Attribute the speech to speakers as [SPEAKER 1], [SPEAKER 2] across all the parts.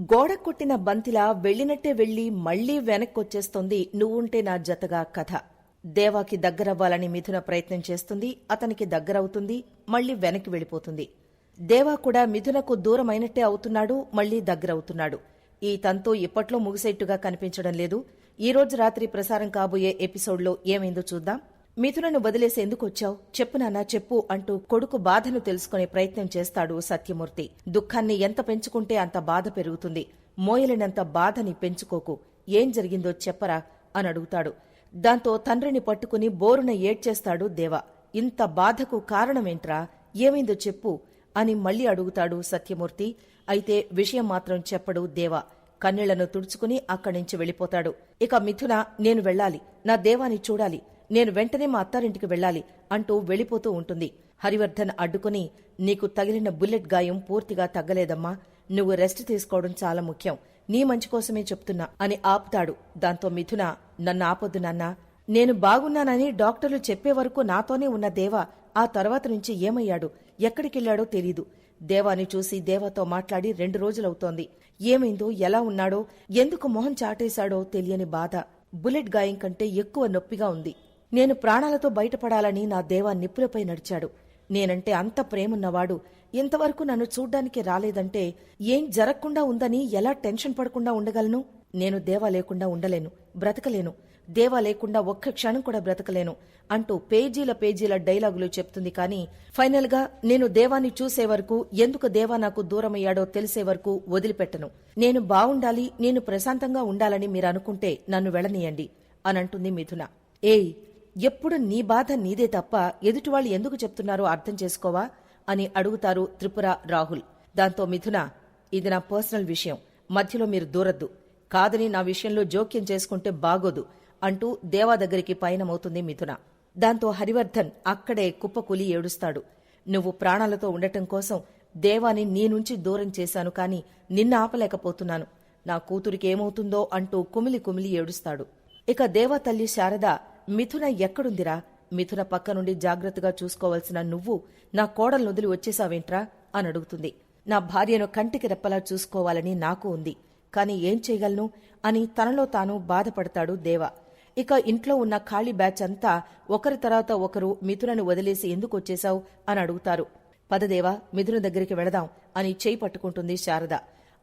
[SPEAKER 1] గోడ కొట్టిన బంతిలా వెళ్ళినట్టే వెళ్ళి మళ్ళీ వెనక్కొచ్చేస్తోంది నువ్వుంటే నా జతగా కథ. దేవాకి దగ్గరవ్వాలని మిథున ప్రయత్నం చేస్తుంది అతనికి దగ్గరవుతుంది మళ్ళీ వెనక్కి వెళ్ళిపోతుంది. దేవా కూడా మిథునకు దూరమైనట్టే అవుతున్నాడు మళ్ళీ దగ్గరవుతున్నాడు. ఈ తంతు ఇప్పట్లో ముగిసేట్టుగా కనిపించడం లేదు. ఈ రోజు రాత్రి ప్రసారం కాబోయే ఎపిసోడ్లో ఏమైందో చూద్దాం. మిథునను వదిలేసేందుకు వచ్చావు? చెప్పు చెప్పు అంటూ కొడుకు బాధను తెలుసుకునే ప్రయత్నం చేస్తాడు సత్యమూర్తి. దుఃఖాన్ని ఎంత పెంచుకుంటే అంత బాధ పెరుగుతుంది. మోయలేనంత బాధని పెంచుకోకు. ఏం జరిగిందో చెప్పరా? అని అడుగుతాడు. దాంతో తండ్రిని పట్టుకుని బోరున ఏడ్చేస్తాడు దేవ. ఇంత బాధకు కారణమేంట్రా? ఏమైందో చెప్పు అని మళ్ళీ అడుగుతాడు సత్యమూర్తి. అయితే విషయం మాత్రం చెప్పడు దేవ. కన్నీళ్ళను తుడుచుకుని అక్కడి నుంచి వెళ్ళిపోతాడు ఇక మిథున నేను వెళ్ళాలి. నా దేవాని చూడాలి. నేను వెంటనే మా అత్తారింటికి వెళ్ళాలి అంటూ వెళ్ళిపోతూ ఉంటుంది. హరివర్ధన్ అడ్డుకుని నీకు తగిలిన బుల్లెట్ గాయం పూర్తిగా తగ్గలేదమ్మా. నువ్వు రెస్ట్ తీసుకోవడం చాలా ముఖ్యం. నీ మంచి కోసమే చెప్తున్నా అని ఆపుతాడు. దాంతో మిథున నన్ను ఆపొద్దు నాన్నా. నేను బాగున్నానని డాక్టర్లు చెప్పే వరకు నాతోనే ఉన్న దేవ ఆ తర్వాత నుంచి ఏమయ్యాడు? ఎక్కడికెళ్ళాడో తెలీదు. దేవాని చూసి దేవాతో మాట్లాడి రెండు రోజులవుతోంది. ఏమైందో ఎలా ఉన్నాడో ఎందుకు మొహం చాటేశాడో తెలియని బాధ. బుల్లెట్ గాయం కంటే ఎక్కువ నొప్పిగా ఉంది. నేను ప్రాణాలతో బయటపడాలని నా దేవా నిప్పులపై నడిచాడు. నేనంటే అంత ప్రేమున్నవాడు. ఇంతవరకు నన్ను చూడ్డానికి రాలేదంటే ఏం జరగకుండా ఉందని ఎలా టెన్షన్ పడకుండా ఉండగలను? నేను దేవా లేకుండా ఉండలేను బ్రతకలేను. దేవా లేకుండా ఒక్క క్షణం కూడా బ్రతకలేను అంటూ పేజీల పేజీల డైలాగులు చెప్తుంది కానీ ఫైనల్గా నేను దేవాన్ని చూసే వరకు ఎందుకు దేవా నాకు దూరమయ్యాడో తెలిసే వరకు వదిలిపెట్టను. నేను బావుండాలి నేను ప్రశాంతంగా ఉండాలని మీరు అనుకుంటే నన్ను వెళ్ళనీయండి అనంటుంది మిథున. ఏయ్ ఎప్పుడు నీ బాధ నీదే తప్ప ఎదుటివాళ్ళు ఎందుకు చెప్తున్నారో అర్థం చేసుకోవా? అని అడుగుతారు త్రిపుర రాహుల్. దాంతో మిథున ఇది నా పర్సనల్ విషయం. మధ్యలో మీరు దూరద్దు. కాదని నా విషయంలో జోక్యం చేసుకుంటే బాగోదు అంటూ దేవా దగ్గరికి పయనమవుతుంది మిథున. దాంతో హరివర్ధన్ అక్కడే కుప్పకూలి ఏడుస్తాడు. నువ్వు ప్రాణాలతో ఉండటం కోసం దేవాని నీ నుంచి దూరం చేశాను కాని నిన్న ఆపలేకపోతున్నాను. నా కూతురికి ఏమవుతుందో అంటూ కుమిలి కుమిలి ఏడుస్తాడు. ఇక దేవా తల్లి శారద మిథున ఎక్కడుందిరా? మిథున పక్క నుండి జాగ్రత్తగా చూసుకోవాల్సిన నువ్వు నా కోడలు వదిలి వచ్చేసావేంట్రా అని అడుగుతుంది. నా భార్యను కంటికి రెప్పలా చూసుకోవాలని నాకు ఉంది. కాని ఏం చేయగలను? అని తనలో తాను బాధపడతాడు దేవ. ఇక ఇంట్లో ఉన్న ఖాళీ బ్యాచ్ అంతా ఒకరి తర్వాత ఒకరు మిథునను వదిలేసి ఎందుకు వచ్చేశావు? అని అడుగుతారు. పదదేవా మిథున దగ్గరికి వెళదాం అని చేయి పట్టుకుంటుంది శారద.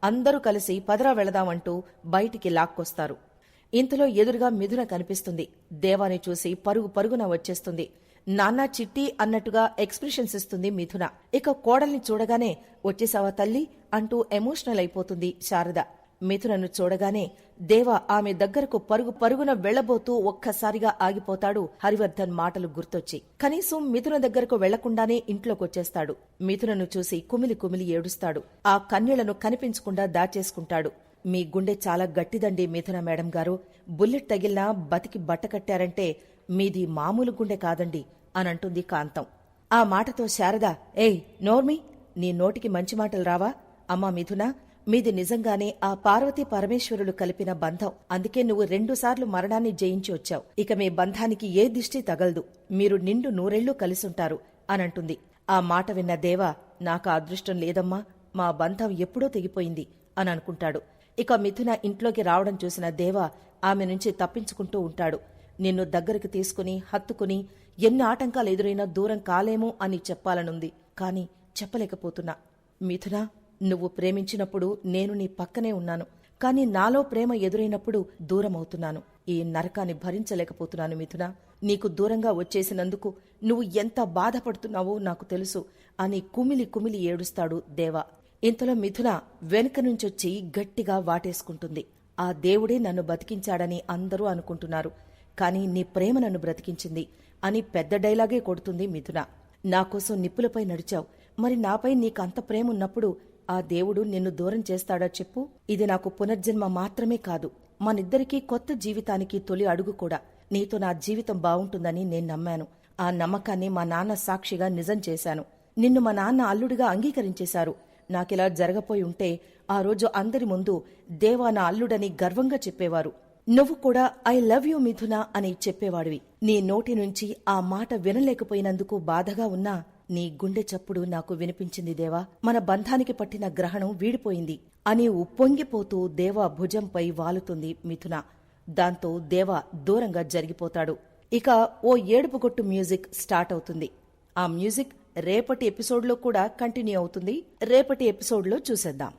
[SPEAKER 1] అందరూ కలిసి పదరా వెళదామంటూ బయటికి లాక్కొస్తారు. ఇంతలో ఎదురుగా మిథున కనిపిస్తుంది. దేవాని చూసి పరుగు పరుగున వచ్చేస్తుంది. నాన్నా చిట్టి అన్నట్టుగా ఎక్స్ప్రెషన్స్ ఇస్తుంది మిథున. ఇక కోడల్ని చూడగానే వచ్చేసావా తల్లి? అంటూ ఎమోషనల్ అయిపోతుంది శారద. మిథునను చూడగానే దేవ ఆమె దగ్గరకు పరుగు పరుగున వెళ్ళబోతూ ఒక్కసారిగా ఆగిపోతాడు హరివర్ధన్ మాటలు గుర్తొచ్చి. కనీసం మిథున దగ్గరకు వెళ్ళకుండానే ఇంట్లోకొచ్చేస్తాడు. మిథునను చూసి కుమిలి కుమిలి ఏడుస్తాడు. ఆ కన్నీళ్ళను కనిపించకుండా దాచేసుకుంటాడు. మీ గుండె చాలా గట్టిదండి మిథున మేడం గారు. బుల్లెట్ తగిలినా బతికి బట్టకట్టారంటే మీది మామూలు గుండె కాదండి అనంటుంది కాంతం. ఆ మాటతో శారద ఏయ్ నోర్మి నీ నోటికి మంచి మాటలు రావా? అమ్మా మిథున మీది నిజంగానే ఆ పార్వతీ పరమేశ్వరులు కలిపిన బంధం. అందుకే నువ్వు రెండుసార్లు మరణాన్ని జయించి వచ్చావు. ఇక మీ బంధానికి ఏ దిష్టి తగలదు. మీరు నిండు నూరెళ్ళు కలిసుంటారు అనంటుంది ఆ మాట విన్న దేవా నాకు అదృష్టం లేదమ్మా. మా బంధం ఎప్పుడో తెగిపోయింది అని అనుకుంటాడు. ఇక మిథున ఇంట్లోకి రావడం చూసిన దేవ ఆమె నుంచి తప్పించుకుంటూ ఉంటాడు. నిన్ను దగ్గరికి తీసుకుని హత్తుకుని ఎన్ని ఆటంకాలు ఎదురైనా దూరం కాలేమో అని చెప్పాలనుంది. కాని చెప్పలేకపోతున్నా. మిథున నువ్వు ప్రేమించినప్పుడు నేను నీ పక్కనే ఉన్నాను. కాని నాలో ప్రేమ ఎదురైనప్పుడు దూరమవుతున్నాను. ఈ నరకాన్ని భరించలేకపోతున్నాను మిథున. నీకు దూరంగా వచ్చేసినందుకు నువ్వు ఎంత బాధపడుతున్నావో నాకు తెలుసు అని కుమిలి కుమిలి ఏడుస్తాడు దేవా. ఇంతలో మిథున వెనుక నుంచొచ్చి గట్టిగా వాటేసుకుంటుంది. ఆ దేవుడే నన్ను బతికించాడని అందరూ అనుకుంటున్నారు. కాని నీ ప్రేమ నన్ను బ్రతికించింది అని పెద్ద డైలాగే కొడుతుంది మిథున. నాకోసం నిప్పులపై నడిచావు. మరి నాపై నీకంత ప్రేమ ఉన్నప్పుడు ఆ దేవుడు నిన్ను దూరం చేస్తాడా చెప్పు. ఇది నాకు పునర్జన్మ మాత్రమే కాదు. మనిద్దరికీ కొత్త జీవితానికి తొలి అడుగు కూడా. నీతో నా జీవితం బావుంటుందని నేను నమ్మాను. ఆ నమ్మకాన్ని మా నాన్న సాక్షిగా నిజం చేశాను. నిన్ను మా నాన్న అల్లుడిగా అంగీకరించేశారు. నాకిలా జరగపోయి ఉంటే ఆ రోజు అందరి ముందు దేవా నా అల్లుడని గర్వంగా చెప్పేవారు. నువ్వు కూడా ఐ లవ్ యూ మిథున అని చెప్పేవాడివి. నీ నోటి నుంచి ఆ మాట వినలేకపోయినందుకు బాధగా ఉన్నా నీ గుండె చప్పుడు నాకు వినిపించింది దేవా. మన బంధానికి పట్టిన గ్రహణం వీడిపోయింది. అని ఉప్పొంగిపోతూ దేవా భుజంపై వాలుతుంది మిథున. దాంతో దేవా దూరంగా జరిగిపోతాడు. ఇక ఓ ఏడుపుగొట్టు మ్యూజిక్ స్టార్ట్ అవుతుంది. ఆ మ్యూజిక్ రేపటి ఎపిసోడ్లో కూడా కంటిన్యూ అవుతుంది. రేపటి ఎపిసోడ్లో చూసేద్దాం.